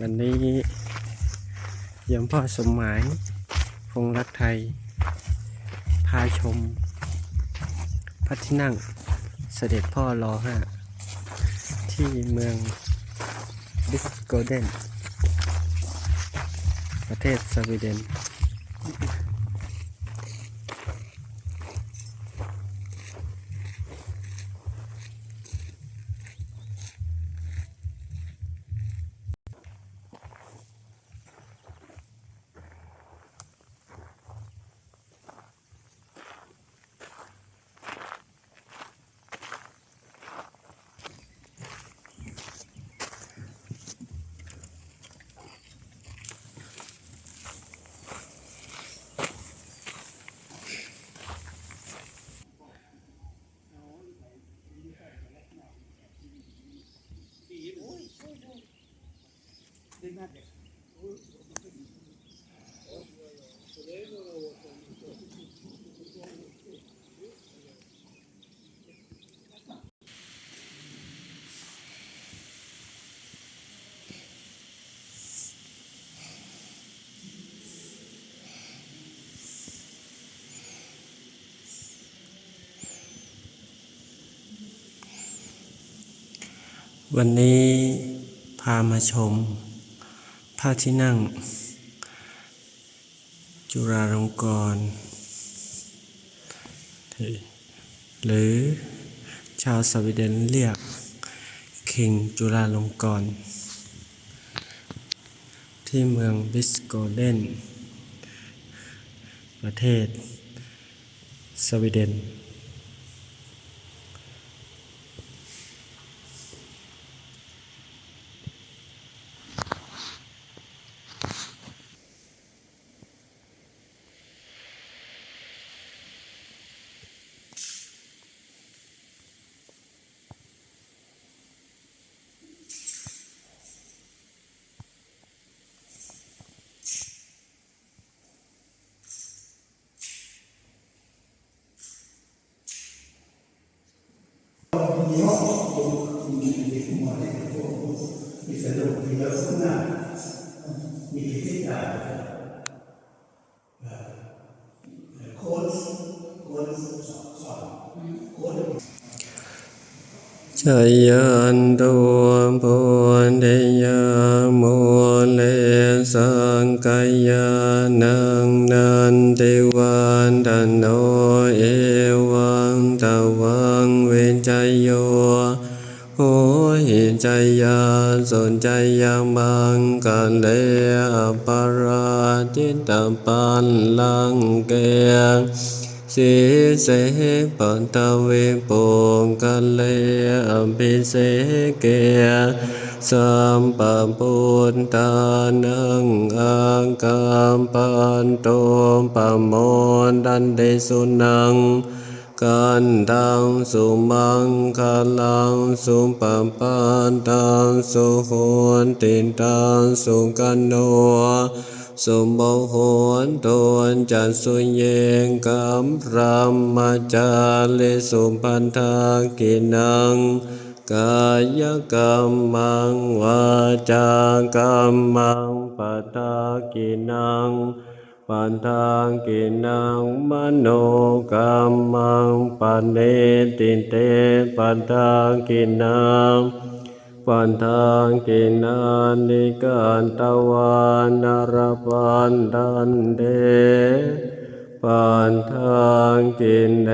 วันนี้ยมพ่อสมหมายคงรักไทย พาชมพระที่นั่งเสด็จพ่อรอห้าที่เมืองดิสโกเดน ประเทศสวีเดน วันนี้พามาชม พระที่นั่ง จุฬาลงกรณ์หรือชาวสวีเดนเรียกคิงจุฬาลงกรณ์ที่เมืองบิสโกเดนประเทศสวีเดน ชยันตัวปุญญาโมเลสังกายานังนันติวันตโนเอวังตวังเวนจโยโหหิจยาสนใจยังมังกันเลอปาราจิตตปันลังเกง สิเสปันตะเวปุงกัลเลอภิเสเกสัมปปุตตานังอังกัมปันโตปโมดันเดสุนัง กันดังสุมังคลังสุปปันตังสุโหนติตังสุกันโนสมบูรณ์ตนจันสุเยงกัมพรหมจาริสุปันทากินังกายกรรมังวาจากรรมังปัตตากินัง ปันทางกินังมโนกรรมังปันเนติเตปันทางกินังปันทางกินานิกันตวานารปันดันเดปันทางกินเด